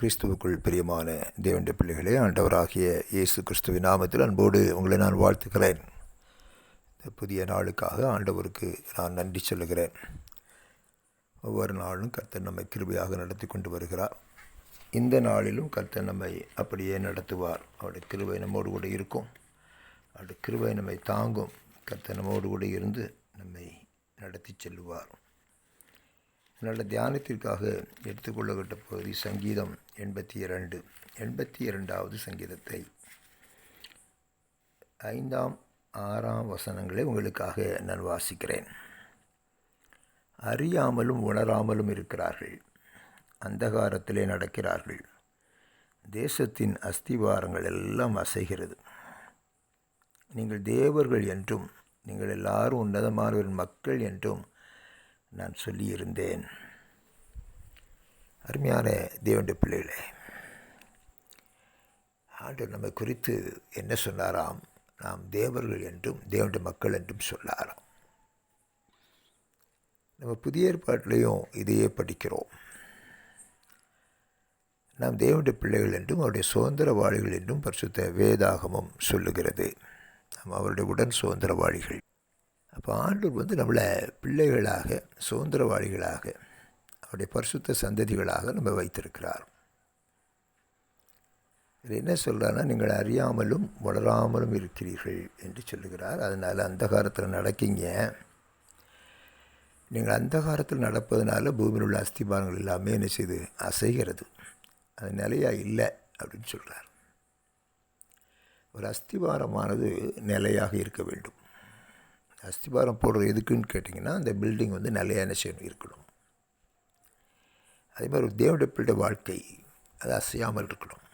கிறிஸ்துவுக்குள் பிரியமான தேவண்ட பிள்ளைகளே ஆண்டவராகிய இயேசு கிறிஸ்துவின் நாமத்தில் அன்போடு உங்களை நான் வாழ்த்துக்கிறேன் இந்த புதிய நாளுக்காக ஆண்டவருக்கு நான் நன்றி சொல்லுகிறேன். ஒவ்வொரு நாளும் கர்த்தர் நம்மை கிருபையாக நடத்தி கொண்டு வருகிறார். இந்த நாளிலும் கர்த்தர் நம்மை அப்படியே நடத்துவார். அவருடைய கிருபை நம்மோடு கூட இருக்கும். அவருடைய கிருபை நம்மை தாங்கும். கர்த்தர் நம்மோடு கூட இருந்து நம்மை நடத்தி செல்லுவார். நல்ல தியானத்திற்காக எடுத்துக்கொள்ளப்பட்ட பகுதி சங்கீதம் எண்பத்தி இரண்டு எண்பத்தி இரண்டாவது சங்கீதத்தை ஐந்தாம் ஆறாம் வசனங்களை உங்களுக்காக நான் வாசிக்கிறேன். அறியாமலும் உணராமலும் இருக்கிறார்கள் அந்தகாரத்திலே நடக்கிறார்கள். தேசத்தின் அஸ்திவாரங்கள் எல்லாம் அசைகிறது. நீங்கள் தேவர்கள் என்றும் நீங்கள் எல்லாரும் உன்னதமானவரின் மக்கள் என்றும் நான் சொல்லியிருந்தேன். அருமையான தேவண்ட பிள்ளைகளே ஆண்டவர் நம்மை குறித்து என்ன சொன்னாராம்? நாம் தேவர்கள் என்றும் தேவண்ட மக்கள் என்றும் சொன்னாராம். நம்ம புதிய ஏற்பாட்டிலையும் இதையே படிக்கிறோம். நாம் தேவனுடைய பிள்ளைகள் என்றும் அவருடைய சுதந்திரவாளிகள் என்றும் பரிசுத்த வேதாகமும் சொல்லுகிறது. நாம் அவருடைய உடன் சுதந்திரவாளிகள். அப்போ ஆண்டூர் வந்து நம்மளை பிள்ளைகளாக சுதந்திரவாளிகளாக அவருடைய பரிசுத்த சந்ததிகளாக நம்ம வைத்திருக்கிறார். இது என்ன சொல்கிறான்னா நீங்கள் அறியாமலும் வளராமலும் இருக்கிறீர்கள் என்று சொல்லுகிறார். அதனால் அந்த காலத்தில் நடக்கீங்க. நீங்கள் அந்த காலத்தில் நடப்பதனால பூமியில் உள்ள அஸ்திபாரங்கள் எல்லாமே என்ன செய்து? அசைகிறது. அது நிலையாக இல்லை அப்படின்னு சொல்கிறார் ஒரு அஸ்திபாரமானது நிலையாக இருக்க வேண்டும். அஸ்திபாரம் போடுறது எதுக்குன்னு கேட்டிங்கன்னா அந்த பில்டிங் வந்து நிலையாக என்ன செய்யணும் இருக்கணும். அதே மாதிரி ஒரு தேவனுடைய பிள்ளை வாழ்க்கை அது அசையாமல் இருக்கணும்.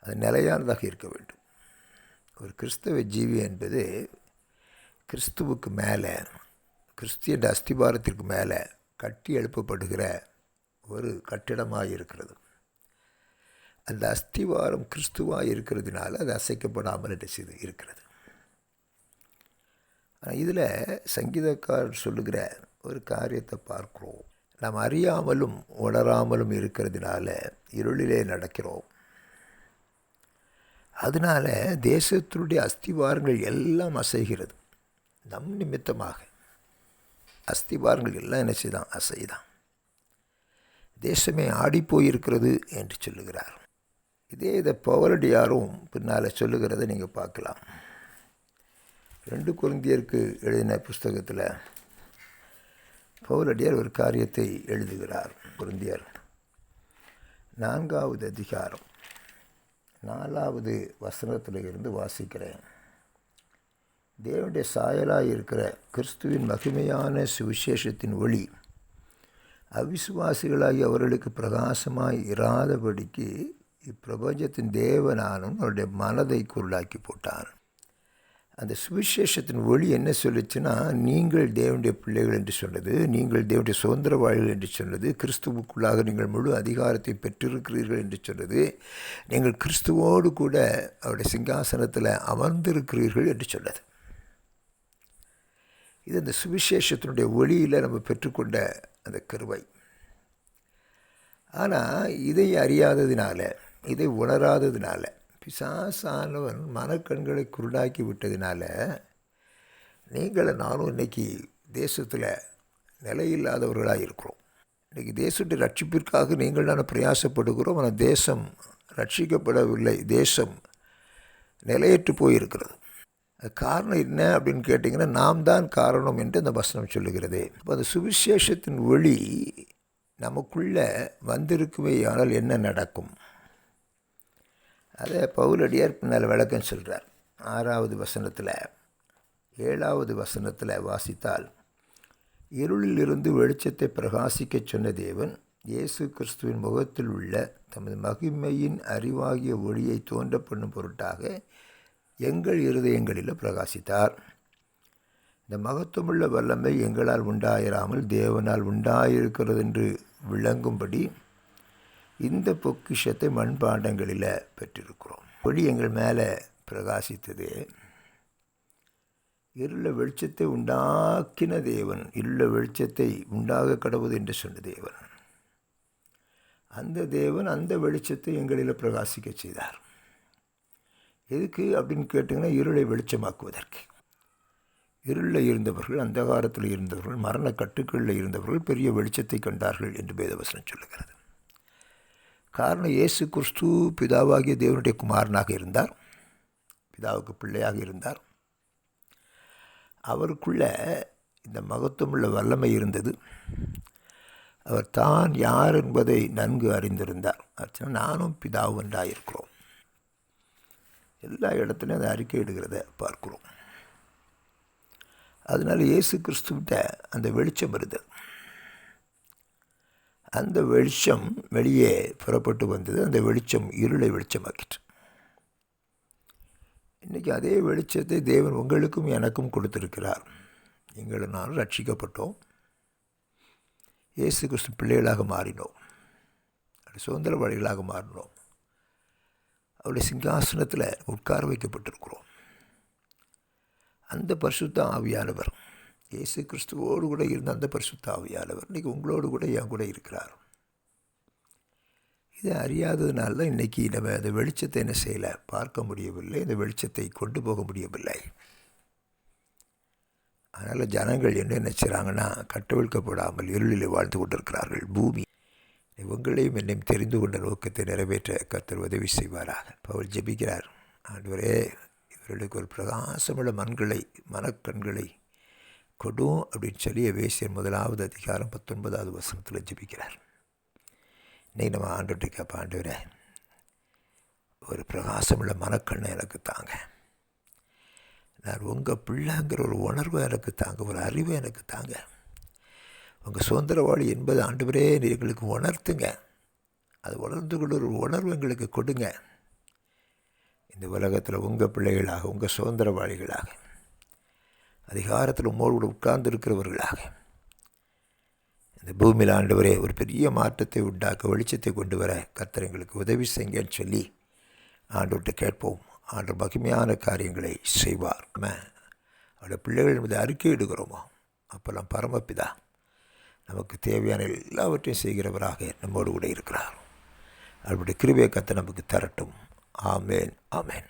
அது நிலையானதாக இருக்க வேண்டும். ஒரு கிறிஸ்தவ ஜீவி என்பது கிறிஸ்துவுக்கு மேலே கிறிஸ்திய அஸ்திபாரத்திற்கு மேலே கட்டி எழுப்பப்படுகிற ஒரு கட்டிடமாக இருக்கிறது. அந்த அஸ்திவாரம் கிறிஸ்துவாக இருக்கிறதுனால அது அசைக்கப்படாமல் செய்து இருக்கிறது. இதில் சங்கீதக்காரர் சொல்லுகிற ஒரு காரியத்தை பார்க்குறோம். நாம் அறியாமலும் உணராமலும் இருக்கிறதுனால இருளிலே நடக்கிறோம். அதனால் தேசத்தினுடைய அஸ்திவாரங்கள் எல்லாம் அசைகிறது. நம் நிமித்தமாக அஸ்திவாரங்கள் எல்லாம் என்ன செய்தான்? அசைதான். தேசமே ஆடிப்போயிருக்கிறது என்று சொல்லுகிறார். இதே இதை பவலடியாரும் பின்னால் சொல்லுகிறத நீங்கள் பார்க்கலாம். ரெண்டு குழந்தையருக்கு எழுதின புஸ்தகத்தில் பவுலடியார் ஒரு காரியத்தை எழுதுகிறார் குருந்தியர். நான்காவது அதிகாரம். நாலாவது வசனத்தில் இருந்து வாசிக்கிறேன். தேவனுடைய சாயலாக இருக்கிற கிறிஸ்துவின் மகிமையான சுவிசேஷத்தின் ஒளி அவிசுவாசிகளாகி அவர்களுக்கு பிரகாசமாய் இராதபடிக்கு இப்பிரபஞ்சத்தின் தேவனானும் அவருடைய மனதை குருளாக்கி போட்டான். அந்த சுவிசேஷத்தின் ஒளி என்ன சொல்லுச்சுன்னா நீங்கள் தேவனுடைய பிள்ளைகள் என்று சொன்னது நீங்கள் தேவனுடைய சுதந்திரவாளிகள் என்று சொன்னது கிறிஸ்துவுக்குள்ளாக நீங்கள் முழு அதிகாரத்தை பெற்றிருக்கிறீர்கள் என்று சொன்னது நீங்கள் கிறிஸ்துவோடு கூட அவருடைய சிங்காசனத்தில் அமர்ந்திருக்கிறீர்கள் என்று சொன்னது. இது அந்த சுவிசேஷத்தினுடைய ஒளியில் நம்ம பெற்றுக்கொண்ட அந்த கருவை. ஆனால் இதை அறியாததினால இதை உணராததினால பிசாசானவன் மனக்கண்களை குருடாக்கி விட்டதினால நீங்களை நானும் இன்றைக்கி தேசத்தில் நிலையில்லாதவர்களாக இருக்கிறோம். இன்றைக்கி தேசத்தை ரட்சிப்பிற்காக நீங்கள் நான் பிரயாசப்படுகிறோம். ஆனால் தேசம் ரட்சிக்கப்படவில்லை. தேசம் நிலையற்று போயிருக்கிறது. காரணம் என்ன அப்படின்னு கேட்டிங்கன்னா நாம் தான் காரணம் என்று அந்த வசனம் சொல்லுகிறது. இப்போ அந்த சுவிசேஷத்தின் ஒளி நமக்குள்ளே வந்திருக்குமே ஆனால் என்ன நடக்கும்? அதை பவுலடியார் பின்னால் விளக்கம் சொல்கிறார் ஆறாவது வசனத்தில் ஏழாவது வசனத்தில் வாசித்தால் இருளிலிருந்து வெளிச்சத்தை பிரகாசிக்க சொன்ன தேவன் இயேசு கிறிஸ்துவின் முகத்தில் உள்ள தமது மகிமையின் அறிவாகிய ஒளியை தோன்ற பண்ணும் பொருட்டாக எங்கள் இருதயங்களில் பிரகாசித்தார். இந்த மகத்துவமுள்ள வல்லமை எங்களால் உண்டாயிராமல் தேவனால் உண்டாயிருக்கிறது என்று விளங்கும்படி இந்த பொக்கிஷத்தை மண்பாண்டங்களில் பெற்றிருக்கிறோம். ஒளி எங்கள் மேலே பிரகாசித்தது. இருள வெளிச்சத்தை உண்டாக்கின தேவன் இருள வெளிச்சத்தை உண்டாக கடவுது என்று சொன்ன தேவன். அந்த தேவன் அந்த வெளிச்சத்தை எங்களில் பிரகாசிக்க செய்தார். எதுக்கு அப்படின்னு கேட்டிங்கன்னா இருளை வெளிச்சமாக்குவதற்கு. இருளில் இருந்தவர்கள் அந்தகாரத்தில் இருந்தவர்கள் மரண கட்டுக்களில் இருந்தவர்கள் பெரிய வெளிச்சத்தை கண்டார்கள் என்று வேதவசனம் சொல்லுகிறது. காரணம் இயேசு கிறிஸ்து பிதாவாகிய தேவனுடைய குமாரனாக இருந்தார். பிதாவுக்கு பிள்ளையாக இருந்தார். அவருக்குள்ள இந்த மகத்துவமுள்ள வல்லமை இருந்தது. அவர் தான் யார் என்பதை நன்கு அறிந்திருந்தார். அர்ச்சனை நானும் பிதாவும் என்றாயிருக்கிறோம். எல்லா இடத்துலையும் அதை அறிக்கை இடுகிறத பார்க்குறோம். அதனால் இயேசு கிறிஸ்துவிட்ட அந்த வெளிச்சம் வருது. அந்த வெளிச்சம் வெளியே புறப்பட்டு வந்தது. அந்த வெளிச்சம் இருளை வெளிச்சமாக்கிட்டு இன்றைக்கி அதே வெளிச்சத்தை தேவன் உங்களுக்கும் எனக்கும் கொடுத்திருக்கிறார். எங்களை நானும் ரட்சிக்கப்பட்டோம். இயேசு கிறிஸ்து பிள்ளைகளாக மாறினோம். சுதந்திரவாளிகளாக மாறினோம். அவருடைய சிங்காசனத்தில் உட்கார வைக்கப்பட்டிருக்கிறோம். அந்த பரிசுத்த ஆவியானவர் இயேசு கிறிஸ்துவோடு கூட இருந்த அந்த பரிசுத்தாவியானவர் இன்றைக்கி உங்களோடு கூட என் கூட இருக்கிறார். இதை அறியாததுனால தான் இன்றைக்கி நம்ம அந்த வெளிச்சத்தை என்ன செய்யலை? பார்க்க முடியவில்லை. இந்த வெளிச்சத்தை கொண்டு போக முடியவில்லை. அதனால் ஜனங்கள் என்ன நினச்சிறாங்கன்னா கட்டவிழ்க்கப்படாமல் இருளில் வாழ்ந்து கொண்டிருக்கிறார்கள். பூமி இவங்களையும் என்னையும் தெரிந்து கொண்ட நோக்கத்தை நிறைவேற்ற கத்தர் உதவி செய்வாராக. பவுல் ஜெபிக்கிறார். ஆண்டவரே இவர்களுக்கு ஒரு பிரகாசமுள்ள மண்களை மனக்கண்களை கொடும் அப்படின்னு சொல்லி வேசியர் முதலாவது அதிகாரம் பத்தொன்பதாவது வசனத்தில் ஜெபிக்கிறார். இன்னைக்கு நம்ம ஆண்டுகிட்ட கேட்ப ஆண்டவரே ஒரு பிரகாசமுள்ள மனக்கண்ணை எனக்கு தாங்க. நான் உங்கள் பிள்ளைங்கிற ஒரு உணர்வை எனக்கு தாங்க ஒரு அறிவை எனக்கு தாங்க. உங்கள் சுதந்திரவாளி என்பது ஆண்டவரே எங்களுக்கு உணர்த்துங்க. அது உணர்ந்து கொள்ள ஒரு உணர்வு எங்களுக்கு கொடுங்க. இந்த உலகத்தில் உங்கள் பிள்ளைகளாக உங்கள் சுதந்திரவாளிகளாக அதிகாரத்தில் உங்களோடு உட்கார்ந்து இருக்கிறவர்களாக இந்த பூமியில் ஆண்டவரே ஒரு பெரிய மாற்றத்தை உண்டாக்க வெளிச்சத்தை கொண்டு வர கர்த்தர் எங்களுக்கு உதவி செய்யுங்கன்னு சொல்லி ஆண்டவர்கிட்ட கேட்போம். ஆண்டு மகிமையான காரியங்களை செய்வார். அவருடைய பிள்ளைகள் மீது அறிக்கை அப்போல்லாம் பரமபிதா நமக்கு தேவையான எல்லாவற்றையும் செய்கிறவராக நம்மோடு கூட இருக்கிறார். அவருடைய கிருபையை கத்தை நமக்கு தரட்டும். ஆமேன். ஆமேன்.